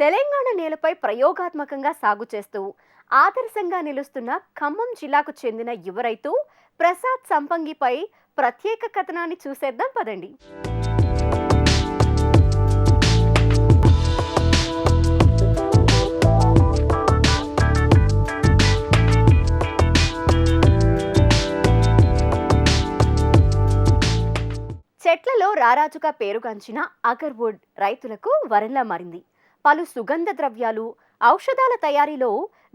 తెలంగాణ నేలపై ప్రయోగాత్మకంగా సాగు చేస్తూ ఆదర్శంగా నిలుస్తున్న ఖమ్మం జిల్లాకు చెందిన యువ రైతు ప్రసాద్ సంపంగిపై ప్రత్యేక కథనాన్ని చూసేద్దాం పదండి. చెట్లలో రారాజుగా పేరుగాంచిన అగర్వుడ్ రైతులకు వరంలా మారింది. పలు సుగంధ ద్రవ్యాలు ఔషధాల తయారీలో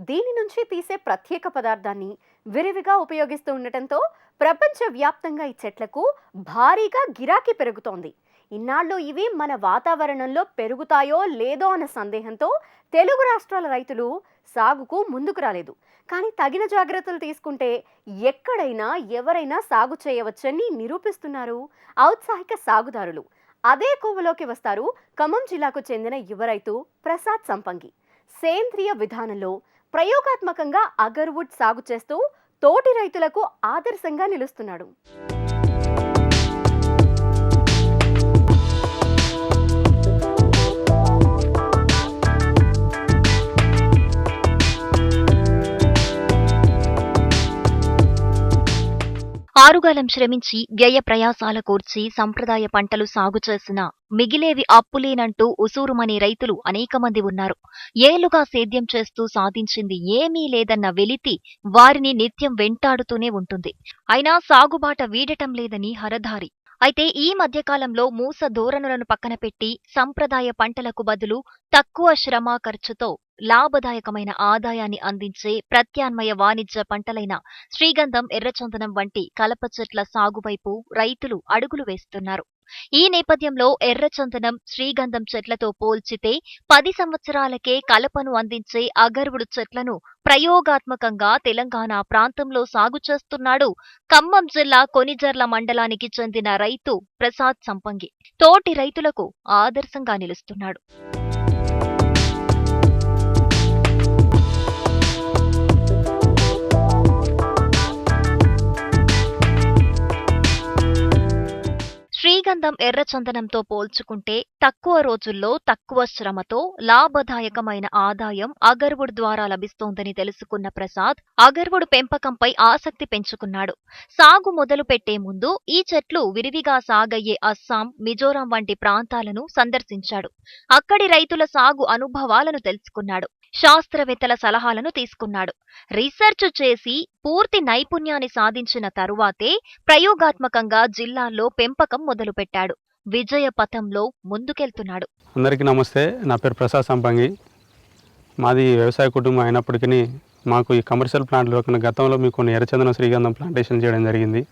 దీని నుంచి తీసే ప్రత్యేక పదార్థాన్ని విరివిగా ఉపయోగిస్తూ ఉండటంతో ప్రపంచవ్యాప్తంగా ఈ చెట్లకు భారీగా గిరాకీ పెరుగుతోంది. ఇన్నాళ్ళు ఇవి మన వాతావరణంలో పెరుగుతాయో లేదో అన్న సందేహంతో తెలుగు రాష్ట్రాల రైతులు సాగుకు ముందుకు రాలేదు. కానీ తగిన జాగ్రత్తలు తీసుకుంటే ఎక్కడైనా ఎవరైనా సాగు చేయవచ్చని నిరూపిస్తున్నారు ఔత్సాహిక సాగుదారులు. అదే కోవలోకి వస్తారు. ఖమ్మం జిల్లాకు చెందిన యువ రైతు ప్రసాద్ సంపంగి. సేంద్రియ విధానంలో ప్రయోగాత్మకంగా అగర్వుడ్ సాగు చేస్తూ తోటి రైతులకు ఆదర్శంగా నిలుస్తున్నాడు. ఆరుగాలం శ్రమించి వ్యయ ప్రయాసాల కూర్చి సంప్రదాయ పంటలు సాగు చేసిన మిగిలేవి అప్పులేనంటూ ఉసూరుమనే రైతులు అనేక మంది ఉన్నారు. ఏలుగా సేద్యం చేస్తూ సాధించింది ఏమీ లేదన్న వెలితి వారిని నిత్యం వెంటాడుతూనే ఉంటుంది. అయినా సాగుబాట వీడటం లేదని హరధారి అయితే ఈ మధ్యకాలంలో మూస ధోరణులను పక్కన పెట్టి సంప్రదాయ పంటలకు బదులు తక్కువ శ్రమ ఖర్చుతో లాభదాయకమైన ఆదాయాన్ని అందించే ప్రత్యామ్నాయ వాణిజ్య పంటలైన శ్రీగంధం ఎర్రచందనం వంటి కలప చెట్ల సాగువైపు రైతులు అడుగులు వేస్తున్నారు. ఈ నేపథ్యంలో ఎర్రచందనం శ్రీగంధం చెట్లతో పోల్చితే పది సంవత్సరాలకే కలపను అందించే అగర్వుడు చెట్లను ప్రయోగాత్మకంగా తెలంగాణ ప్రాంతంలో సాగు చేస్తున్నాడు. ఖమ్మం జిల్లా కొనిజర్ల మండలానికి చెందిన రైతు ప్రసాద్ సంపంగి. తోటి రైతులకు ఆదర్శంగా నిలుస్తున్నాడు. శ్రీగంధం ఎర్రచందనంతో పోల్చుకుంటే తక్కువ రోజుల్లో తక్కువ శ్రమతో లాభదాయకమైన ఆదాయం అగర్వుడ్ ద్వారా లభిస్తోందని తెలుసుకున్న ప్రసాద్ అగర్వుడు పెంపకంపై ఆసక్తి పెంచుకున్నాడు. సాగు మొదలు పెట్టే ముందు ఈ చెట్లు విరివిగా సాగయ్యే అస్సాం మిజోరాం వంటి ప్రాంతాలను సందర్శించాడు. అక్కడి రైతుల సాగు అనుభవాలను తెలుసుకున్నాడు. శాస్త్రవేత్తల సలహాలను తీసుకున్నాడు. రీసెర్చ్ చేసి పూర్తి నైపుణ్యాన్ని సాధించిన తరువాతే ప్రయోగాత్మకంగా జిల్లాల్లో పెంపకం మొదలుపెట్టాడు. విజయ పథంలో ముందుకెళ్తున్నాడు. అందరికీ నమస్తే. నా పేరు ప్రసాద్ సంపంగి. మాది వ్యవసాయ కుటుంబం అయినప్పటికీ మాకు ఈ కమర్షియల్ ప్లాంట్లో కన్నా గతంలో మీకు కొన్ని ఎర్రచందన శ్రీగంధం ప్లాంటేషన్ చేయడం జరిగింది.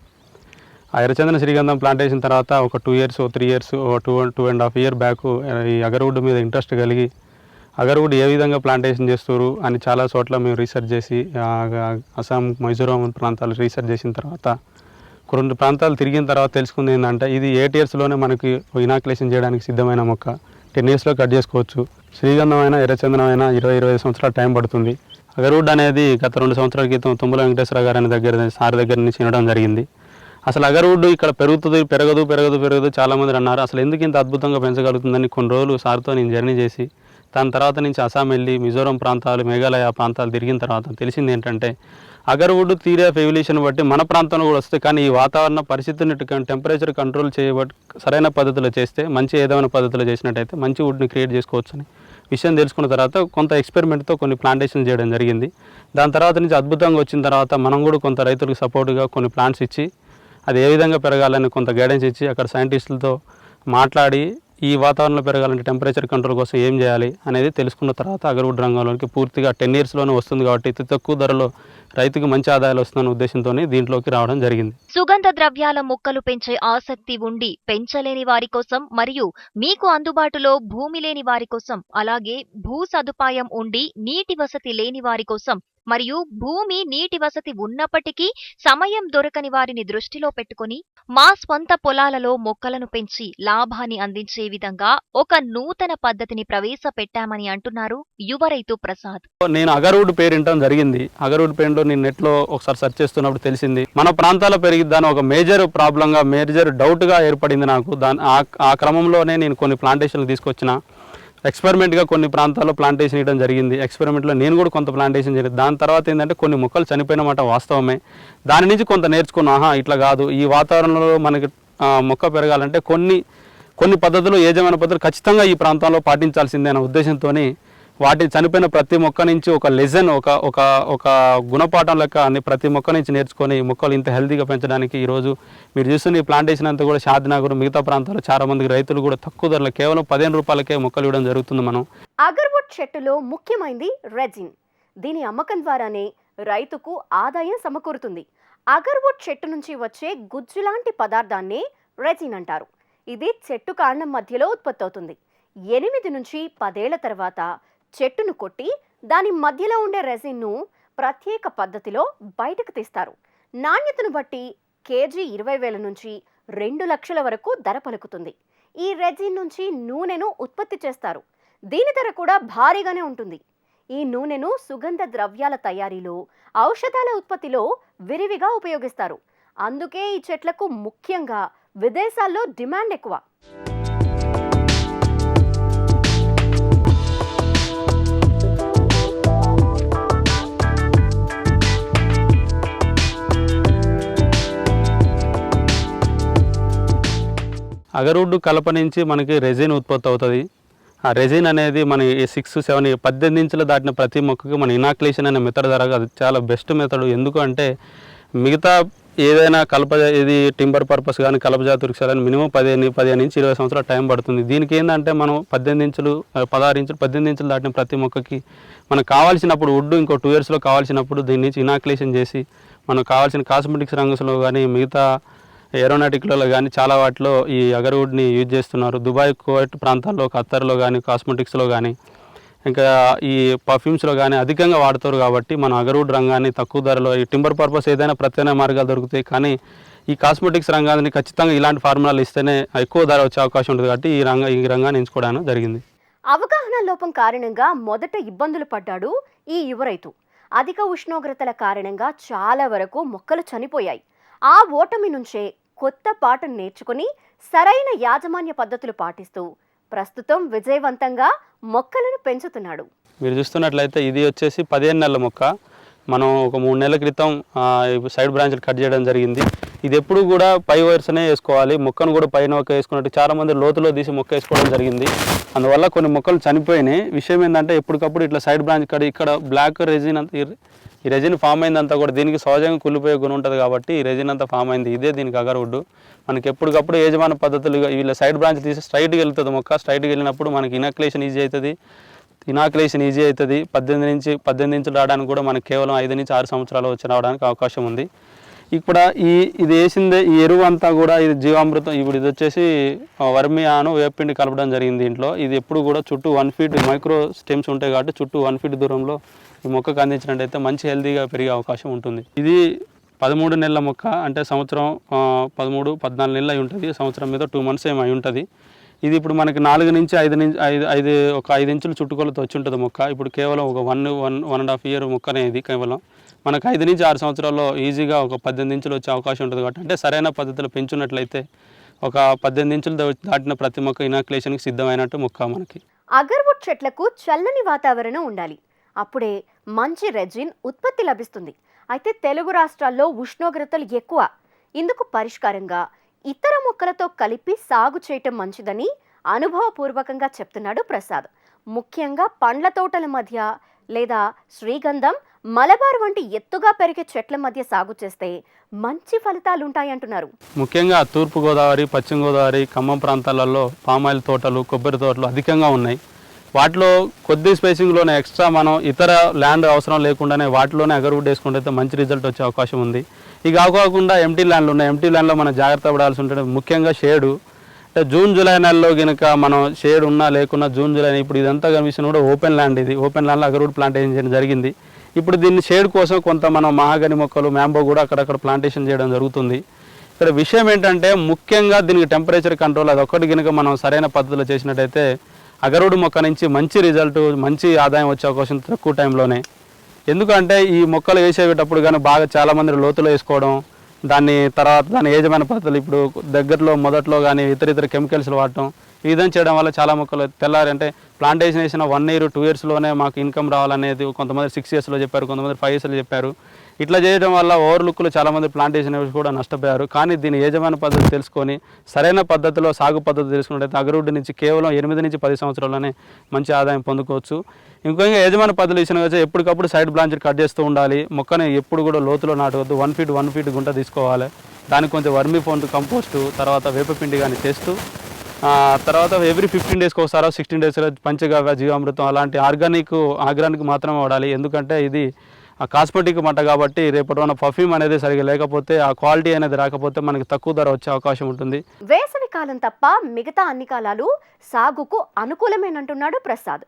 ఆ ఎర్రచందన శ్రీగంధం ప్లాంటేషన్ తర్వాత ఒక two years three years two two and half year back ఈ అగరవుడ్ మీద ఇంట్రెస్ట్ కలిగి అగర్వుడ్ ఏ విధంగా ప్లాంటేషన్ చేస్తారు అని చాలా చోట్ల మేము రీసెర్చ్ చేసి అస్సాం మిజోరాం ప్రాంతాలు రీసెర్చ్ చేసిన తర్వాత రెండు ప్రాంతాలు తిరిగిన తర్వాత తెలుసుకుంది ఏంటంటే ఇది ఎయిట్ ఇయర్స్లోనే మనకి ఇనాక్యులేషన్ చేయడానికి సిద్ధమైన మొక్క. టెన్ ఇయర్స్లో కట్ చేసుకోవచ్చు. శ్రీగంధమైన ఎర్రచందనమైన ఇరవై ఇరవై ఐదు సంవత్సరాల టైం పడుతుంది. అగర్వుడ్ అనేది గత రెండు సంవత్సరాల క్రితం తుమ్మల వెంకటేశ్వర గారి దగ్గర సార్ దగ్గర నుంచి వినడం జరిగింది. అసలు అగర్వుడ్ ఇక్కడ పెరుగుతుంది పెరగదు పెరగదు పెరగదు చాలామంది అన్నారు. అసలు ఎందుకు ఇంత అద్భుతంగా పెంచగలుగుతుందని కొన్ని రోజులు సార్తో నేను జర్నీ చేసి దాని తర్వాత నుంచి అస్సాం వెళ్ళి మిజోరం ప్రాంతాలు మేఘాలయ ప్రాంతాలు తిరిగిన తర్వాత తెలిసింది ఏంటంటే అగర్వుడ్ థీరీ ఆఫ్ ఎవల్యూషన్ బట్టి మన ప్రాంతంలో కూడా వస్తుంది కానీ ఈ వాతావరణ పరిస్థితిని టెంపరేచర్ కంట్రోల్ చేయబట్టి సరైన పద్ధతిలో చేస్తే మంచి ఏదైనా పద్ధతిలో చేసినట్టయితే మంచి వుడ్ని క్రియేట్ చేసుకోవచ్చని విషయం తెలుసుకున్న తర్వాత కొంత ఎక్స్పెరిమెంట్తో కొన్ని ప్లాంటేషన్ చేయడం జరిగింది. దాని తర్వాత నుంచి అద్భుతంగా వచ్చిన తర్వాత మనం కూడా కొంత రైతులకు సపోర్ట్గా కొన్ని ప్లాంట్స్ ఇచ్చి అది ఏ విధంగా పెరగాలని కొంత గైడెన్స్ ఇచ్చి అక్కడ సైంటిస్టులతో మాట్లాడి ఈ వాతావరణంలో పెరగాలంటే టెంపరేచర్ కంట్రోల్ కోసం ఏం చేయాలి అనేది తెలుసుకున్న తర్వాత అగర్వుడ్ రంగంలోకి పూర్తిగా టెన్ ఇయర్స్లోనే వస్తుంది కాబట్టి అతి తక్కువ ధరలో రైతుకు మంచి ఆదాయాలు వస్తున్న ఉద్దేశంతో దీంట్లోకి రావడం జరిగింది. సుగంధ ద్రవ్యాల మొక్కలు పెంచే ఆసక్తి ఉండి పెంచలేని వారి కోసం మరియు మీకు అందుబాటులో భూమి లేని వారి కోసం అలాగే భూ సదుపాయం ఉండి నీటి వసతి లేని వారి కోసం మరియు భూమి నీటి వసతి ఉన్నప్పటికీ సమయం దొరకని వారిని దృష్టిలో పెట్టుకుని మా స్వంత పొలాలలో మొక్కలను పెంచి లాభాన్ని అందించే విధంగా ఒక నూతన పద్ధతిని ప్రవేశపెట్టామని అంటున్నారు యువ రైతు ప్రసాద్. నేను అగర్వుడ్ పేరు జరిగింది. అగర్వుడ్ పేరులో నేను నెట్లో ఒకసారి సెర్చ్ చేస్తున్నప్పుడు తెలిసింది. మన ప్రాంతాల్లో పెరిగిద్దాని ఒక మేజర్ ప్రాబ్లంగా మేజర్ డౌట్గా ఏర్పడింది నాకు. దాని ఆ ఆ క్రమంలోనే నేను కొన్ని ప్లాంటేషన్లు తీసుకొచ్చిన. ఎక్స్పెరిమెంట్గా కొన్ని ప్రాంతాల్లో ప్లాంటేషన్ ఇవ్వడం జరిగింది. ఎక్స్పెరిమెంట్లో నేను కూడా కొంత ప్లాంటేషన్ జరిగింది దాని తర్వాత ఏంటంటే కొన్ని మొక్కలు చనిపోయినమాట వాస్తవమే. దాని నుంచి కొంత నేర్చుకున్నా. ఆహా ఇట్లా కాదు. ఈ వాతావరణంలో మనకి మొక్క పెరగాలంటే కొన్ని కొన్ని పద్ధతులు ఏజమైన పద్ధతులు ఖచ్చితంగా ఈ ప్రాంతంలో పాటించాల్సిందే అనే ఉద్దేశంతో వాటి చనిపోయిన ప్రతి మొక్క నుంచి ఒక లెజన్ ఒక ఒక ఒక గుణపాఠం లెక్క అన్ని ప్రతి మొక్క నుంచి నేర్చుకొని ఈ మొక్కలు ఇంత హెల్తీగా పెంచడానికి ఈరోజు మీరు చూస్తున్న ఈ ప్లాంటేషన్ అంతా కూడా షాద్నగర్ మిగతా ప్రాంతాల్లో చాలా మంది రైతులు కూడా తక్కువ ధరలు కేవలం పదిహేను రూపాయలకే మొక్కలు ఇవ్వడం జరుగుతుంది మనం. అగర్వుడ్ చెట్టులో ముఖ్యమైనది రెజిన్. దీని అమ్మకం ద్వారానే రైతుకు ఆదాయం సమకూరుతుంది. అగర్వుడ్ చెట్టు నుంచి వచ్చే గుజ్జు లాంటి పదార్థాన్నే రెజిన్ అంటారు. ఇది చెట్టు కాండం మధ్యలో ఉత్పత్తి అవుతుంది ఎనిమిది నుంచి పదేళ్ళ తర్వాత చెట్టును కొట్టి దాని మధ్యలో ఉండే రెజిన్ను ప్రత్యేక పద్ధతిలో బయటకు తీస్తారు. నాణ్యతను బట్టి కేజీ ఇరవై వేల నుంచి రెండు లక్షల వరకు ధర పలుకుతుంది. ఈ రెజిన్ నుంచి నూనెను ఉత్పత్తి చేస్తారు. దీని ధర కూడా భారీగానే ఉంటుంది. ఈ నూనెను సుగంధ ద్రవ్యాల తయారీలో ఔషధాల ఉత్పత్తిలో విరివిగా ఉపయోగిస్తారు. అందుకే ఈ చెట్లకు ముఖ్యంగా విదేశాల్లో డిమాండ్ ఎక్కువ. అగరుడ్డు కలప నుంచి మనకి రెజిన్ ఉత్పత్తి అవుతుంది. ఆ రెజిన్ అనేది మన సిక్స్ సెవెన్ పద్దెనిమిది ఇంచులు దాటిన ప్రతి మొక్కకి మన ఇనాక్లేషన్ అనే మెథడ్ ద్వారా అది చాలా బెస్ట్ మెథడ్ ఎందుకు అంటే మిగతా ఏదైనా కలప ఇది టింబర్ పర్పస్ కానీ కలప జాతి వృక్షాలని మినిమం పదిహేను పదిహేను నుంచి ఇరవై సంవత్సరాల టైం పడుతుంది. దీనికి ఏంటంటే మనం పద్దెనిమిది ఇంచులు పదహారు ఇంచులు పద్దెనిమిది ఇంచులు దాటిన ప్రతి మొక్కకి మనకు కావాల్సినప్పుడు వుడ్ ఇంకో టూ ఇయర్స్లో కావాల్సినప్పుడు దీని నుంచి ఇనాక్లేషన్ చేసి మనకు కావాల్సిన కాస్మెటిక్స్ రంగంలో కానీ మిగతా ఏరోనాటిక్లలో కానీ చాలా వాటిలో ఈ అగర్వుడ్ని యూజ్ చేస్తున్నారు. దుబాయ్ కువైట్ ప్రాంతాల్లో ఖత్తర్లో కానీ కాస్మెటిక్స్లో కానీ ఇంకా ఈ పర్ఫ్యూమ్స్లో కానీ అధికంగా వాడతారు కాబట్టి మన అగర్వుడ్ రంగాన్ని తక్కువ ధరలో ఈ టింబర్ పర్పస్ ఏదైనా ప్రత్యామ్నాయ మార్గాలు దొరుకుతాయి కానీ ఈ కాస్మెటిక్స్ రంగాన్ని ఖచ్చితంగా ఇలాంటి ఫార్ములాలు ఇస్తేనే ఎక్కువ ధర వచ్చే అవకాశం ఉంటుంది కాబట్టి ఈ రంగ ఈ రంగాన్ని ఎంచుకోవడం జరిగింది. అవగాహన లోపం కారణంగా మొదట ఇబ్బందులు పడ్డాడు ఈ యువరైతు అధిక ఉష్ణోగ్రతల కారణంగా చాలా వరకు మొక్కలు చనిపోయాయి. ఆ ఓటమి నుంచే కొత్త పాటను నేర్చుకుని సరైన యాజమాన్య పద్ధతులు పాటిస్తూ ప్రస్తుతం విజయవంతంగా మొక్కలను పెంచుతున్నాడు. మీరు చూస్తున్నట్లయితే ఇది వచ్చేసి పదిహేను నెలల మొక్క. మనం ఒక మూడు నెలల క్రితం సైడ్ బ్రాంచ్లు కట్ చేయడం జరిగింది. ఇది ఎప్పుడు కూడా పై వైర్స్నే వేసుకోవాలి. మొక్కను కూడా పైన ఒక వేసుకున్నట్టు చాలా మంది లోతులో తీసి మొక్క వేసుకోవడం జరిగింది. అందువల్ల కొన్ని మొక్కలు చనిపోయినాయి. విషయం ఏంటంటే ఎప్పటికప్పుడు ఇట్లా సైడ్ బ్రాంచ్ కట్ ఇక్కడ బ్లాక్ రెజిన్ అంత ఈ- రెజిన్ ఫామ్ అయిందంతా కూడా దీనికి సహజంగా కుళ్ళిపోయే గుణం ఉంటుంది కాబట్టి ఈ రెజిన్ అంతా ఫామ్ అయింది. ఇదే దీనికి అగరవుడ్ మనకి ఎప్పటికప్పుడు యజమాన పద్ధతులు వీళ్ళ సైడ్ బ్రాంచ్ తీసి స్ట్రైట్గా వెళ్తుంది మొక్క. స్ట్రైట్కి వెళ్ళినప్పుడు మనకి ఇనాక్యులేషన్ ఈజీ అవుతుంది ఇనాక్యులేషన్ ఈజీ అవుతుంది పద్దెనిమిది నుంచి పద్దెనిమిది నుంచి రావడానికి కూడా మనకి కేవలం ఐదు నుంచి ఆరు సంవత్సరాలు వచ్చి రావడానికి అవకాశం ఉంది. ఇక్కడ ఈ ఇది వేసిందే ఈ ఎరువు అంతా కూడా ఇది జీవామృతం. ఇప్పుడు ఇది వచ్చేసి వర్మియాను వర్మి ఆను వేపిండి కలపడం జరిగింది దీంట్లో ఇది ఎప్పుడు కూడా చుట్టూ వన్ ఫీట్ మైక్రో స్టెమ్స్ ఉంటాయి కాబట్టి చుట్టూ వన్ ఫీట్ దూరంలో ఈ మొక్కకు అందించినట్టయితే మంచి హెల్తీగా పెరిగే అవకాశం ఉంటుంది. ఇది పదమూడు నెలల మొక్క అంటే సంవత్సరం పదమూడు పద్నాలుగు నెలలు అయి ఉంటుంది. సంవత్సరం మీద టూ మంత్స్ ఏమి అయి ఉంటుంది. ఇది ఇప్పుడు మనకి నాలుగు నుంచి ఐదు నుంచి ఐదు ఐదు ఒక ఐదు ఇంచులు చుట్టుకొలతో వచ్చి ఉంటుంది మొక్క. ఇప్పుడు కేవలం ఒక one one one and half year మొక్కనే ఇది కేవలం. మనకు ఐదు నుంచి ఆరు సంవత్సరాల్లో ఈజీగా ఒక పద్దెనిమిది ఇంచులు వచ్చే అవకాశం ఉంటుంది కాబట్టి అంటే సరైన పద్ధతిలో పెంచున్నట్లయితే ఒక పద్దెనిమిది ఇంచులు దాటిన ప్రతి మొక్క ఇనాక్యులేషన్కి సిద్ధమైనట్టు మొక్క మనకి. అగర్వుడ్ చెట్లకు చల్లని వాతావరణం ఉండాలి. అప్పుడే మంచి రెజిన్ ఉత్పత్తి లభిస్తుంది. అయితే తెలుగు రాష్ట్రాల్లో ఉష్ణోగ్రతలు ఎక్కువ. ఇందుకు పరిష్కారంగా ఇతర మొక్కలతో కలిపి సాగు చేయటం మంచిదని అనుభవపూర్వకంగా చెప్తున్నాడు ప్రసాద్. ముఖ్యంగా పండ్ల తోటల మధ్య లేదా శ్రీగంధం మలబార్ వంటి ఎత్తుగా పెరిగే చెట్ల మధ్య సాగు చేస్తే మంచి ఫలితాలు ఉంటాయంటున్నారు ముఖ్యంగా తూర్పుగోదావరి పశ్చిమ గోదావరి ఖమ్మం ప్రాంతాలలో పామాయిల్ తోటలు కొబ్బరి తోటలు అధికంగా ఉన్నాయి. వాటిలో కొద్ది స్పేసింగ్లోనే ఎక్స్ట్రా మనం ఇతర ల్యాండ్ అవసరం లేకుండానే వాటిలోనే అగరువుడ్ వేసుకుంటే మంచి రిజల్ట్ వచ్చే అవకాశం ఉంది. ఇక కాకుండా ఎంటీ ల్యాండ్లు ఉన్నాయి. ఎంటీ ల్యాండ్లో మనం జాగ్రత్త పడాల్సి ఉంటుంది ముఖ్యంగా షేడు. అంటే జూన్ జూలై నెలలో కనుక మనం షేడ్ ఉన్నా లేకున్నా జూన్ జూలై ఇప్పుడు ఇదంతా కనిపిస్తున్న కూడా ఓపెన్ ల్యాండ్ ఇది. ఓపెన్ ల్యాండ్లో అగరువుడ్ ప్లాంటేషన్ చేయడం జరిగింది. ఇప్పుడు దీన్ని షేడ్ కోసం కొంత మనం మహాగని మొక్కలు మ్యాంబో కూడా అక్కడక్కడ ప్లాంటేషన్ చేయడం జరుగుతుంది. ఇక్కడ విషయం ఏంటంటే ముఖ్యంగా దీనికి టెంపరేచర్ కంట్రోల్ అది ఒక్కటి కనుక మనం సరైన పద్ధతిలో చేసినట్టయితే అగరుడు మొక్క నుంచి మంచి రిజల్ట్ మంచి ఆదాయం వచ్చే అవకాశం తక్కువ టైంలోనే ఎందుకంటే ఈ మొక్కలు వేసేటప్పుడు కానీ బాగా చాలామంది లోతులో వేసుకోవడం దాన్ని తర్వాత దాని ఏజమైన పద్ధతులు ఇప్పుడు దగ్గరలో మొదట్లో కానీ ఇతర ఇతర కెమికల్స్ వాడటం ఈ చేయడం వల్ల చాలా మొక్కలు తెల్లారి అంటే ప్లాంటేషన్ వేసిన వన్ ఇయర్ టూ ఇయర్స్లోనే మాకు ఇన్కమ్ రావాలనేది కొంతమంది సిక్స్ ఇయర్స్లో చెప్పారు కొంతమంది ఫైవ్ ఇయర్స్లో చెప్పారు. ఇట్లా చేయడం వల్ల ఓవర్లుక్లో చాలామంది ప్లాంటేషన్ కూడా నష్టపోయారు. కానీ దీని యజమాని పద్ధతి తెలుసుకొని సరైన పద్ధతిలో సాగు పద్ధతి తెలుసుకున్నట్టయితే అగరుడ్డు నుంచి కేవలం ఎనిమిది నుంచి పది సంవత్సరాల్లోనే మంచి ఆదాయం పొందుకోవచ్చు. ఇంకొక యజమాని పద్ధతులు ఇచ్చిన వచ్చి ఎప్పటికప్పుడు సైడ్ బ్రాంచ్ కట్ చేస్తూ ఉండాలి. మొక్కని ఎప్పుడు కూడా లోతులో నాటవద్దు. వన్ ఫీట్ వన్ ఫీట్ గుంట తీసుకోవాలి. దానికి కొంచెం వర్మి ఫోన్ కంపోస్టు తర్వాత వేపపిండి కానీ చేస్తూ తర్వాత ఎవ్రీ ఫిఫ్టీన్ డేస్కి ఒకసారో సిక్స్టీన్ డేస్లో పంచగవ్య జీవామృతం అలాంటి ఆర్గానిక్ ఆర్గానిక్ మాత్రమే వాడాలి. ఎందుకంటే ఇది కాస్మెటిక్ మంట కాబట్టి రేపటి ఉన్న పర్ఫ్యూమ్ అనేది సరిగా లేకపోతే ఆ క్వాలిటీ అనేది రాకపోతే మనకి తక్కువ ధర వచ్చే అవకాశం ఉంటుంది. వేసవి కాలం తప్ప మిగతా అన్ని కాలాలు సాగుకు అనుకూలమేనంటున్నాడు ప్రసాద్.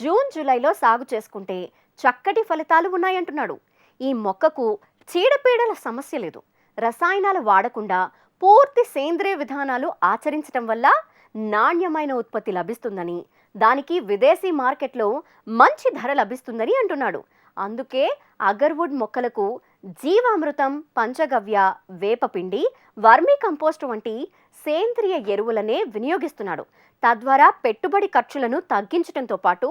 జూన్ జూలైలో సాగు చేసుకుంటే చక్కటి ఫలితాలు ఉన్నాయంటున్నాడు. ఈ మొక్కకు చీడపీడల సమస్య లేదు. రసాయనాలు వాడకుండా పూర్తి సేంద్రియ విధానాలు ఆచరించడం వల్ల నాణ్యమైన ఉత్పత్తి లభిస్తుందని దానికి విదేశీ మార్కెట్లో మంచి ధర లభిస్తుందని అంటున్నాడు. అందుకే అగర్వుడ్ మొక్కలకు జీవామృతం పంచగవ్య వేపపిండి వర్మీ కంపోస్ట్ వంటి సేంద్రియ ఎరువులనే వినియోగిస్తున్నాడు. తద్వారా పెట్టుబడి ఖర్చులను తగ్గించడంతో పాటు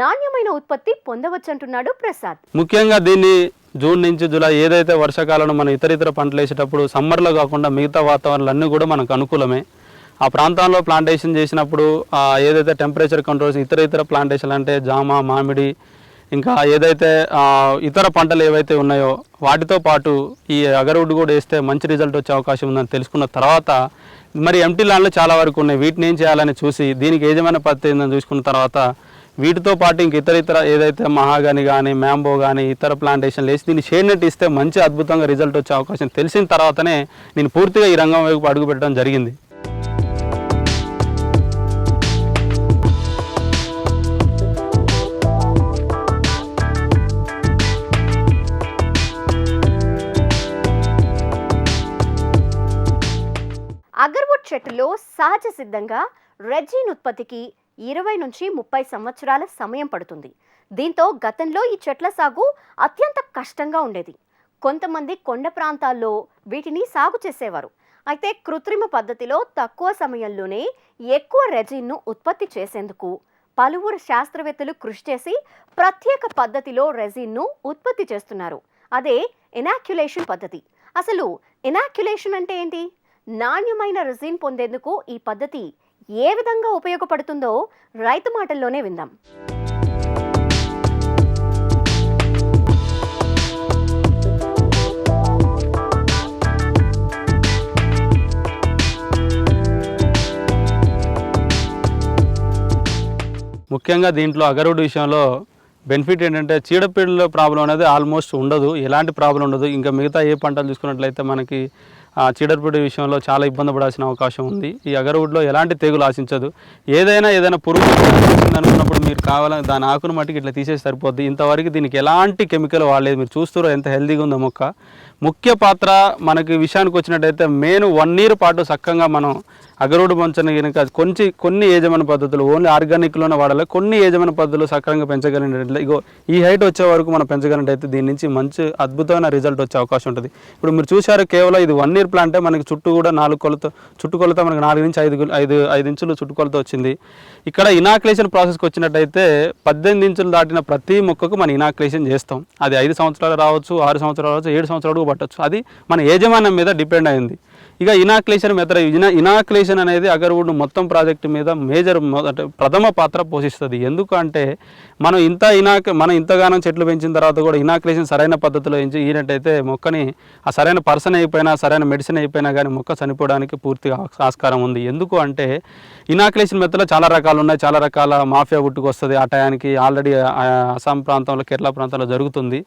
నాణ్యమైన ఉత్పత్తి పొందవచ్చంటున్నాడు ప్రసాద్. ముఖ్యంగా దీన్ని జూన్ నుంచి జూలై ఏదైతే వర్షాకాలంలో మనం ఇతర ఇతర పంటలు వేసేటప్పుడు సమ్మర్లో కాకుండా మిగతా వాతావరణాలన్నీ కూడా మనకు అనుకూలమే. ఆ ప్రాంతంలో ప్లాంటేషన్ చేసినప్పుడు ఏదైతే టెంపరేచర్ కంట్రోల్స్ ఇతర ఇతర ప్లాంటేషన్ అంటే జామ మామిడి ఇంకా ఏదైతే ఇతర పంటలు ఏవైతే ఉన్నాయో వాటితో పాటు ఈ అగరవుడ్ కూడా వేస్తే మంచి రిజల్ట్ వచ్చే అవకాశం ఉందని తెలుసుకున్న తర్వాత మరి ఎంటీ ల్యాండ్లు చాలా వరకు ఉన్నాయి. వీటిని ఏం చేయాలని చూసి దీనికి ఏజమైన పద్ధతి ఏందని చూసుకున్న తర్వాత వీటితో పాటు ఇంక ఇతర ఇతర ఏదైతే మహాగాని కానీ మ్యాంబో కానీ ఇతర ప్లాంటేషన్లు వేసి దీన్ని షేడ్ నెట్ ఇస్తే మంచి అద్భుతంగా రిజల్ట్ వచ్చే అవకాశం తెలిసిన తర్వాతనే నేను పూర్తిగా ఈ రంగం వైపు అడుగు పెట్టడం జరిగింది. చెట్టులో సహజ సిద్ధంగా రెజిన్ ఉత్పత్తికి ఇరవై నుంచి ముప్పై సంవత్సరాల సమయం పడుతుంది. దీంతో గతంలో ఈ చెట్ల సాగు అత్యంత కష్టంగా ఉండేది. కొంతమంది కొండ ప్రాంతాల్లో వీటిని సాగు చేసేవారు. అయితే కృత్రిమ పద్ధతిలో తక్కువ సమయంలోనే ఎక్కువ రెజిన్ను ఉత్పత్తి చేసేందుకు పలువురు శాస్త్రవేత్తలు కృషి చేసి ప్రత్యేక పద్ధతిలో రెజిన్ను ఉత్పత్తి చేస్తున్నారు. అదే ఎనాక్యులేషన్ పద్ధతి. అసలు ఎనాక్యులేషన్ అంటే ఏంటి? నాణ్యమైన రెజిన్ పొందేందుకు ఈ పద్ధతి ఏ విధంగా ఉపయోగపడుతుందో రైతు మాటల్లోనే విందాం. ముఖ్యంగా దీంట్లో అగరుడు విషయంలో బెనిఫిట్ ఏంటంటే చీడపీడల ప్రాబ్లం అనేది ఆల్మోస్ట్ ఉండదు. ఎలాంటి ప్రాబ్లం ఉండదు. ఇంకా మిగతా ఏ పంటలు చూసుకున్నట్లయితే మనకి చీడపీడ విషయంలో చాలా ఇబ్బంది పడాల్సిన అవకాశం ఉంది. ఈ అగరవుడ్లో ఎలాంటి తెగులు ఆశించదు. ఏదైనా ఏదైనా పురుగు అనుకున్నప్పుడు మీరు కావాలని దాని ఆకును మట్టికి ఇట్లా తీసేసి సరిపోద్ది. ఇంతవరకు దీనికి ఎలాంటి కెమికల్ వాడలేదు. మీరు చూస్తారో ఎంత హెల్దీగా ఉందో మొక్క. ముఖ్య పాత్ర మనకి విషయానికి వచ్చినట్టయితే మెయిన్ వన్ ఇయర్ పాటు చక్కగా మనం అగరుడు మంచని కనుక కొంచెం కొన్ని ఏజమైన పద్ధతులు ఓన్లీ ఆర్గానిక్లోనే వాడాలి కొన్ని ఏజమైన పద్ధతులు సక్రంగా పెంచగలిగినట్లయితే ఇగో ఈ హైట్ వచ్చే వరకు మనం పెంచగలిగినట్టయితే దీని నుంచి మంచి అద్భుతమైన రిజల్ట్ వచ్చే అవకాశం ఉంటుంది. ఇప్పుడు మీరు చూశారు కేవలం ఇది వన్ ఇయర్ ప్లాంటే మనకి చుట్టూ కూడా నాలుగు కొలత చుట్టుకొలత మనకి నాలుగు నుంచి ఐదు ఐదు ఐదు ఇంచులు చుట్టుకొలత వచ్చింది. ఇక్కడ ఇనాక్లేషన్ ప్రాసెస్కి వచ్చినట్టయితే పద్దెనిమిది ఇంచులు దాటిన ప్రతి మొక్కకు మనం ఇనాక్లేషన్ చేస్తాం. అది ఐదు సంవత్సరాలు రావచ్చు ఆరు సంవత్సరాలు రావచ్చు ఏడు సంవత్సరాలు పట్టవచ్చు అది మన యజమానం మీద డిపెండ్ అయింది. ఇక ఇనాక్లేషన్ మెథడ్ ఇనా ఇనాక్లేషన్ అనేది అగర్వుడ్ మొత్తం ప్రాజెక్టు మీద మేజర్ మొదట ప్రథమ పాత్ర పోషిస్తుంది. ఎందుకంటే మనం ఇంత ఇనాక్ మనం ఇంతగానం చెట్లు పెంచిన తర్వాత కూడా ఇనాక్లేషన్ సరైన పద్ధతిలో ఎంచి ఈనట్టయితే మొక్కని ఆ సరైన పర్సన్ అయిపోయినా సరైన మెడిసిన్ అయిపోయినా కానీ మొక్క చనిపోవడానికి పూర్తిగా ఆస్కారం ఉంది. ఎందుకు అంటే ఇనాక్లేషన్ మెథడ్లో చాలా రకాలు ఉన్నాయి. చాలా రకాల మాఫియా పుట్టుకొస్తుంది. ఆ టయానికి ఆల్రెడీ అస్సాం ప్రాంతంలో కేరళ ప్రాంతంలో జరుగుతుంది.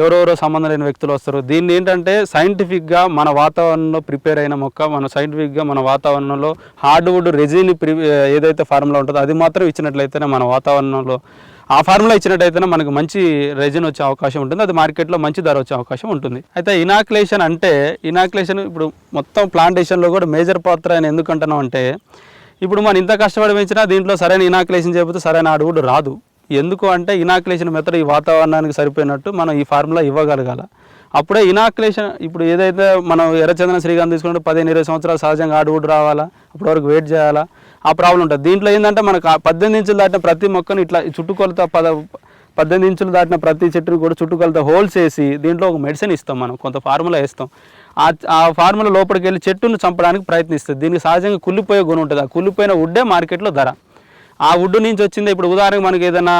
ఎవరెవరో సంబంధం లేని వ్యక్తులు వస్తారు. దీన్ని ఏంటంటే సైంటిఫిక్గా మన వాతావరణంలో ప్రిపేర్ అయిన మొక్క మన సైంటిఫిక్గా మన వాతావరణంలో హార్డ్వుడ్ రెజిన్ ప్రి ఏదైతే ఫార్ములా ఉంటుందో అది మాత్రం ఇచ్చినట్లయితేనే మన వాతావరణంలో ఆ ఫార్ములా ఇచ్చినట్టయితేనే మనకు మంచి రెజిన్ వచ్చే అవకాశం ఉంటుంది. అది మార్కెట్లో మంచి ధర వచ్చే అవకాశం ఉంటుంది. అయితే ఇనాక్యులేషన్ అంటే ఇనాక్యులేషన్ ఇప్పుడు మొత్తం ప్లాంటేషన్లో కూడా మేజర్ పాత్ర అని ఎందుకంటున్నాం అంటే ఇప్పుడు మనం ఇంత కష్టపడి పెంచినా దీంట్లో సరైన ఇనాక్యులేషన్ చేయకపోతే సరైన అడుగుడు రాదు. ఎందుకు అంటే ఇనాక్యులేషన్ మెథడ్ ఈ వాతావరణానికి సరిపోయినట్టు మనం ఈ ఫార్ములా ఇవ్వగలగాల. అప్పుడే ఇనాక్యులేషన్ ఇప్పుడు ఏదైతే మనం ఎర్రచందన శ్రీకాంత్ తీసుకుంటే పదిహేను ఇరవై సంవత్సరాలు సహజంగా ఆడుగుడు రావాలా అప్పటి వరకు వెయిట్ చేయాలా ఆ ప్రాబ్లం ఉంటుంది. దీంట్లో ఏంటంటే మనకు పద్దెనిమిది ఇంచులు దాటిన ప్రతి మొక్కను ఇట్లా చుట్టుకొలత పద పద్దెనిమిది ఇంచులు దాటిన ప్రతి చెట్టును కూడా చుట్టుకొలత హోల్స్ వేసి దీంట్లో ఒక మెడిసిన్ ఇస్తాం మనం కొంత ఫార్ములా వేస్తాం. ఆ ఆ ఫార్ములా లోపలికి వెళ్ళి చెట్టును చంపడానికి ప్రయత్నిస్తుంది. దీనికి సహజంగా కుళ్ళిపోయే గుణం ఉంటుంది. ఆ కుళ్ళిపోయిన వుడ్డే మార్కెట్లో ధర. ఆ వుడ్ నుంచి వచ్చింది. ఇప్పుడు ఉదాహరణకు మనకి ఏదైనా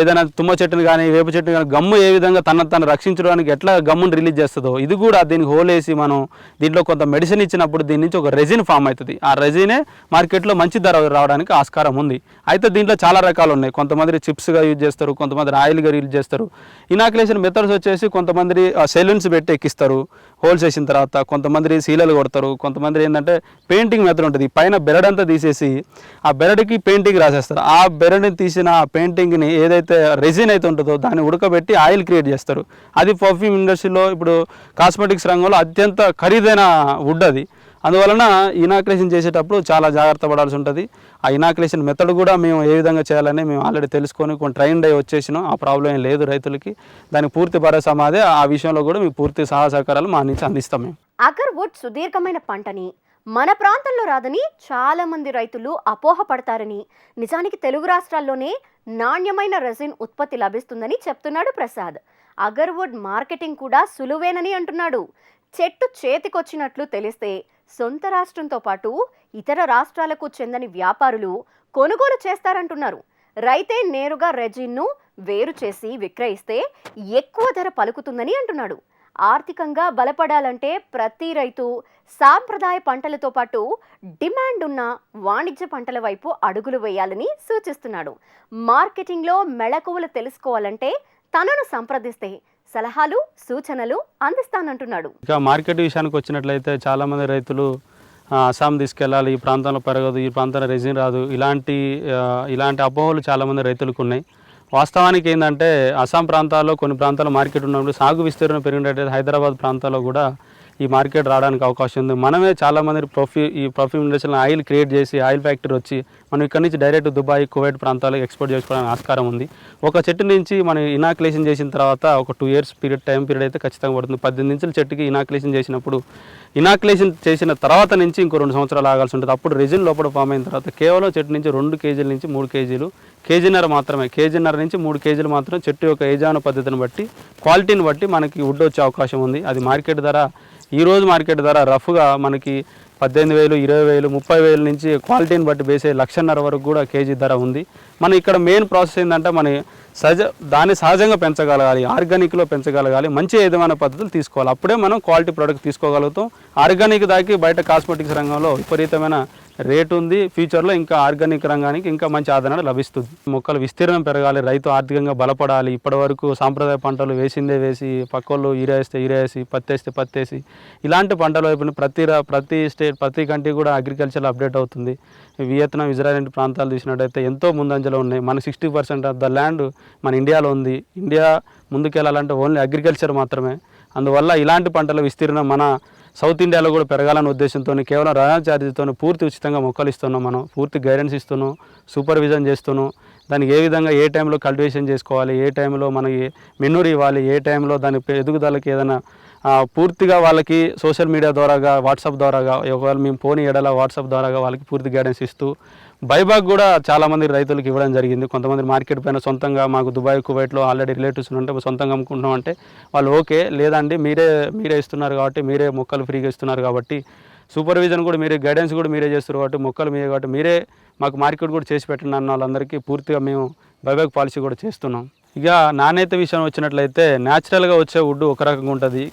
ఏదైనా తుమ్మ చెట్టుని కానీ వేప చెట్టును కానీ గమ్ము ఏ విధంగా తన తను రక్షించడానికి ఎట్లా గమ్మును రిలీజ్ చేస్తుందో ఇది కూడా దీనికి హోలేసి మనం దీంట్లో కొంత మెడిసిన్ ఇచ్చినప్పుడు దీని నుంచి ఒక రెజిన్ ఫామ్ అవుతుంది. ఆ రెజినే మార్కెట్లో మంచి ధర రావడానికి ఆస్కారం ఉంది. అయితే దీంట్లో చాలా రకాలు ఉన్నాయి. కొంతమంది చిప్స్గా యూజ్ చేస్తారు కొంతమంది ఆయిల్గా యూజ్ చేస్తారు. ఇనాక్యులేషన్ మెథడ్స్ వచ్చేసి కొంతమంది సెలూన్స్ పెట్టి ఎక్కిస్తారు హోల్స్ వేసిన తర్వాత. కొంతమంది సీలలు కొడతారు కొంతమంది ఏంటంటే పెయింటింగ్ మెథడ్ ఉంటుంది. పైన బెరడంతా తీసేసి ఆ బెరడుకి పెయింటింగ్ రాసేస్తారు. ఆ బెరడుని తీసిన ఆ పెయింటింగ్ని ఏదైతే రెజిన్ అయితే ఉంటుందో దాన్ని ఉడకబెట్టి ఆయిల్ క్రియేట్ చేస్తారు. అది పర్ఫ్యూమ్ ఇండస్ట్రీలో ఇప్పుడు కాస్మెటిక్స్ రంగంలో అత్యంత ఖరీదైన వుడ్ అది. అందువలన ఇనాక్రేషన్ చేసేటప్పుడు చాలా జాగ్రత్త పడాల్సి ఉంటుంది. ఆ ఇనాక్రేషన్ మెథడ్ కూడా మేము ఏ విధంగా చేయాలని మేము ఆల్రెడీ తెలుసుకొని కొన్ని ట్రైన్డ్ అయ్యి వచ్చేసినాం. ఆ ప్రాబ్లం ఏం లేదు రైతులకి. దానికి పూర్తి భరోసా మాదే. ఆ విషయంలో కూడా మీకు పూర్తి సహాయ సహకారాలు మా నుంచి అందిస్తాం మేము. అగర్వుడ్ సుదీర్ఘమైన పంటని మన ప్రాంతంలో రాదని చాలా మంది రైతులు అపోహపడతారని నిజానికి తెలుగు రాష్ట్రాల్లోనే నాణ్యమైన రెసిన్ ఉత్పత్తి లభిస్తుందని చెప్తున్నాడు ప్రసాద్. అగర్వుడ్ మార్కెటింగ్ కూడా సులువేనని అంటున్నాడు. చెట్టు చేతికొచ్చినట్లు తెలిస్తే సొంత రాష్ట్రంతో పాటు ఇతర రాష్ట్రాలకు చెందని వ్యాపారులు కొనుగోలు చేస్తారంటున్నారు. రైతే నేరుగా రెజిన్ను వేరు చేసి విక్రయిస్తే ఎక్కువ ధర పలుకుతుందని అంటున్నాడు. ఆర్థికంగా బలపడాలంటే ప్రతి రైతు సాంప్రదాయ పంటలతో పాటు డిమాండ్ ఉన్న వాణిజ్య పంటల వైపు అడుగులు వేయాలని సూచిస్తున్నాడు. మార్కెటింగ్లో మెళకువలు తెలుసుకోవాలంటే తనను సంప్రదిస్తే సలహాలు సూచనలు అందిస్తానంటున్నాడు. ఇక మార్కెట్ విషయానికి వచ్చినట్లయితే చాలామంది రైతులు అస్సాం తీసుకెళ్ళాలి ఈ ప్రాంతంలో పెరగదు ఈ ప్రాంతంలో రెజిన్ రాదు. ఇలాంటి ఇలాంటి అపోహలు చాలామంది రైతులకు ఉన్నాయి. వాస్తవానికి ఏంటంటే అస్సాం ప్రాంతాల్లో కొన్ని ప్రాంతాల్లో మార్కెట్ ఉన్నప్పుడు సాగు విస్తీర్ణం పెరిగినట్టయితే హైదరాబాద్ ప్రాంతాల్లో కూడా ఈ మార్కెట్ రావడానికి అవకాశం ఉంది. మనమే చాలామంది ప్రొఫ్యూ ఈ ప్రొఫ్యూమ్ ఇండస్ట్రీలో ఆయిల్ క్రియేట్ చేసి ఆయిల్ ఫ్యాక్టరీ వచ్చి మనం ఇక్కడ నుంచి డైరెక్ట్ దుబాయ్ కువైట్ ప్రాంతాలకు ఎక్స్పోర్ట్ చేసుకోవడానికి ఆస్కారం ఉంది. ఒక చెట్టు నుంచి మనం ఇనాక్యులేషన్ చేసిన తర్వాత ఒక two years period time period అయితే ఖచ్చితంగా పడుతుంది. పద్దెనిమిది నుంచి చెట్టుకి ఇనాక్యులేషన్ చేసినప్పుడు ఇనాక్యులేషన్ చేసిన తర్వాత నుంచి ఇంకో రెండు సంవత్సరాలు ఆగాల్సి ఉంటుంది. అప్పుడు రెజిన్ లోపల ఫామ్ అయిన తర్వాత కేవలం చెట్టు నుంచి రెండు కేజీల నుంచి మూడు కేజీలు కేజీన్నర మాత్రమే కేజీన్నర నుంచి మూడు కేజీలు మాత్రం చెట్టు యొక్క యజమాన పద్ధతిని బట్టి క్వాలిటీని బట్టి మనకి వుడ్ వచ్చే అవకాశం ఉంది. అది మార్కెట్ ధర ఈరోజు మార్కెట్ ధర రఫ్గా మనకి పద్దెనిమిది వేలు ఇరవై వేలు ముప్పై వేల నుంచి క్వాలిటీని బట్టి వేసే లక్షన్నర వరకు కూడా కేజీ ధర ఉంది. మన ఇక్కడ మెయిన్ ప్రాసెస్ ఏంటంటే మన సహజ దాన్ని సహజంగా పెంచగలగాలి ఆర్గానిక్లో పెంచగలగాలి మంచి ఏదైనా పద్ధతులు తీసుకోవాలి. అప్పుడే మనం క్వాలిటీ ప్రోడక్ట్ తీసుకోగలుగుతాం. ఆర్గానిక్ దాకి బయట కాస్మెటిక్స్ రంగంలో విపరీతమైన రేటు ఉంది ఫ్యూచర్లో ఇంకా ఆర్గానిక్ రంగానికి ఇంకా మంచి ఆదరణ లభిస్తుంది. మొక్కలు విస్తీర్ణం పెరగాలి రైతు ఆర్థికంగా బలపడాలి. ఇప్పటివరకు సాంప్రదాయ పంటలు వేసిందే వేసి పక్కోళ్ళు ఈరే వేస్తే ఈరా వేసి పత్తి వేస్తే పత్తి వేసి ఇలాంటి పంటల వైపు ప్రతి ప్రతి స్టేట్ ప్రతి కంట్రీ కూడా అగ్రికల్చర్ అప్డేట్ అవుతుంది. వియత్నాం ఇజ్రాయల్ వంటి ప్రాంతాలు చూసినట్టయితే ఎంతో ముందంజలో ఉన్నాయి. మన sixty percent of the land మన ఇండియాలో ఉంది. ఇండియా ముందుకెళ్ళాలంటే ఓన్లీ అగ్రికల్చర్ మాత్రమే. అందువల్ల ఇలాంటి పంటల విస్తీర్ణం మన సౌత్ ఇండియాలో కూడా పెరగాలనే ఉద్దేశంతో కేవలం రవాణా ఛార్జీతో పూర్తి ఉచితంగా మొక్కలు ఇస్తున్నాం మనం పూర్తి గైడెన్స్ ఇస్తున్నాం సూపర్విజన్ చేస్తున్నాం. దానికి ఏ విధంగా ఏ టైంలో కల్టివేషన్ చేసుకోవాలి ఏ టైంలో మనకి మెనూర్ ఇవ్వాలి ఏ టైంలో దాని ఎదుగుదలకి ఏదైనా పూర్తిగా వాళ్ళకి సోషల్ మీడియా ద్వారాగా వాట్సాప్ ద్వారాగా ఒకవేళ మేము ఫోన్ ఎడల వాట్సాప్ ద్వారాగా వాళ్ళకి పూర్తి గైడెన్స్ ఇస్తూ బైబాక్ కూడా చాలామంది రైతులకు ఇవ్వడం జరిగింది. కొంతమంది మార్కెట్ పైన సొంతంగా మాకు దుబాయ్ కువైట్లో ఆల్రెడీ రిలేటివ్స్ ఉంటే సొంతంగా అమ్ముకుంటున్నాం అంటే వాళ్ళు ఓకే. లేదండి మీరే మీరే ఇస్తున్నారు కాబట్టి మీరే మొక్కలు ఫ్రీగా ఇస్తున్నారు కాబట్టి సూపర్విజన్ కూడా మీరే గైడెన్స్ కూడా మీరే చేస్తారు కాబట్టి మొక్కలు మీరే కాబట్టి మీరే మాకు మార్కెట్ కూడా చేసి పెట్టండి అన్న వాళ్ళందరికీ పూర్తిగా మేము బైబ్యాక్ పాలసీ కూడా చేస్తున్నాం. ఇక నాణ్యత విషయం వచ్చినట్లయితే న్యాచురల్గా వచ్చే వుడ్ ఒక రకంగా ఉంటుంది.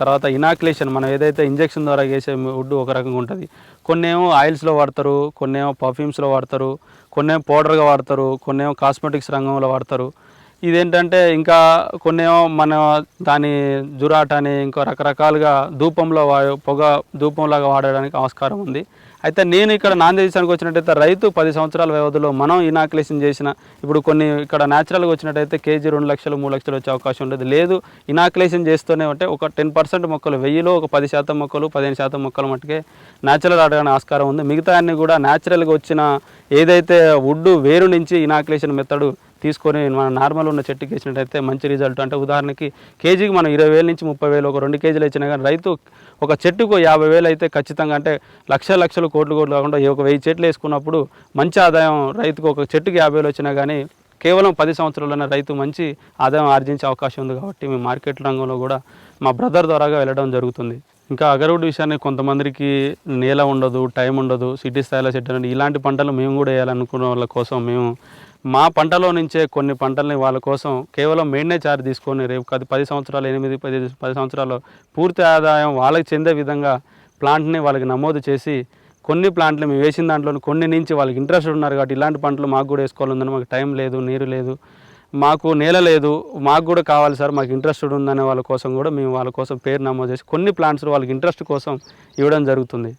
తర్వాత ఇనాక్యులేషన్ మనం ఏదైతే ఇంజెక్షన్ ద్వారా చేసే వుడ్ ఒక రకంగా ఉంటుంది. కొన్ని ఏమో ఆయిల్స్లో వాడతారు కొన్ని ఏమో పర్ఫ్యూమ్స్లో వాడతారు కొన్ని ఏమో పౌడర్గా వాడతారు కొన్ని ఏమో కాస్మెటిక్స్ రంగంలో వాడతారు. ఇదేంటంటే ఇంకా కొన్ని ఏమో మన దాని జురాట్ అని ఇంకా రకరకాలుగా ధూపంలో వా పొగ ధూపంలాగా వాడడానికి ఆస్కారం ఉంది. అయితే నేను ఇక్కడ నాందేశానికి వచ్చినట్టయితే రైతు పది సంవత్సరాల వ్యవధిలో మనం ఇనాక్యులేషన్ చేసిన ఇప్పుడు కొన్ని ఇక్కడ న్యాచురల్గా వచ్చినట్టయితే కేజీ రెండు లక్షలు మూడు లక్షలు వచ్చే అవకాశం ఉండదు లేదు. ఇనాక్యులేషన్ చేస్తూనే ఉంటే ఒక టెన్ పర్సెంట్ మొక్కలు వెయ్యిలో ఒక పది శాతం మొక్కలు పదిహేను శాతం మొక్కలు మట్టుకే న్యాచురల్ ఆడడానికి ఆస్కారం ఉంది. మిగతా అన్ని కూడా న్యాచురల్గా వచ్చిన ఏదైతే వుడ్ వేరు నుంచి ఇనాక్యులేషన్ మెథడ్ తీసుకొని మన నార్మల్ ఉన్న చెట్టుకి వేసినట్టయితే మంచి రిజల్ట్ అంటే ఉదాహరణకి కేజీకి మనం ఇరవై వేల నుంచి ముప్పై వేలు ఒక రెండు కేజీలు ఇచ్చినా కానీ రైతు ఒక చెట్టుకు యాభై వేలు అయితే ఖచ్చితంగా అంటే లక్ష లక్షలు కోట్లు కోట్లు కాకుండా ఒక వెయ్యి చెట్లు వేసుకున్నప్పుడు మంచి ఆదాయం రైతుకు ఒక చెట్టుకి యాభై వేలు వచ్చినా కానీ కేవలం పది సంవత్సరాలైన రైతు మంచి ఆదాయం ఆర్జించే అవకాశం ఉంది కాబట్టి మేము మార్కెట్ రంగంలో కూడా మా బ్రదర్ ద్వారాగా వెళ్ళడం జరుగుతుంది. ఇంకా అగరవుడ్ విషయాన్ని కొంతమందికి నేల ఉండదు టైం ఉండదు సిటీ స్థాయిలో చెట్టు ఇలాంటి పంటలు మేము కూడా వేయాలనుకున్న వాళ్ళ కోసం మేము మా పంటలో నుంచే కొన్ని పంటల్ని వాళ్ళ కోసం కేవలం మెయింటెనెన్స్ చార్జ్ తీసుకొని రేపు పది పది సంవత్సరాలు ఎనిమిది పది పది సంవత్సరాలు పూర్తి ఆదాయం వాళ్ళకి చెందే విధంగా ప్లాంట్ని వాళ్ళకి నమోదు చేసి కొన్ని ప్లాంట్లు మేము వేసిన దాంట్లో కొన్ని నుంచి వాళ్ళకి ఇంట్రెస్ట్ ఉన్నారు కాబట్టి ఇలాంటి పంటలు మాకు కూడా వేసుకోవాలని మాకు టైం లేదు నీరు లేదు. మాకు నేల లేదు మాకు కూడా కావాలి సార్ మాకు ఇంట్రెస్ట్ ఉందనే వాళ్ళ కోసం కూడా మేము వాళ్ళ కోసం పేరు నమోదు చేసి కొన్ని ప్లాంట్స్ వాళ్ళకి ఇంట్రెస్ట్ కోసం ఇవ్వడం జరుగుతుంది.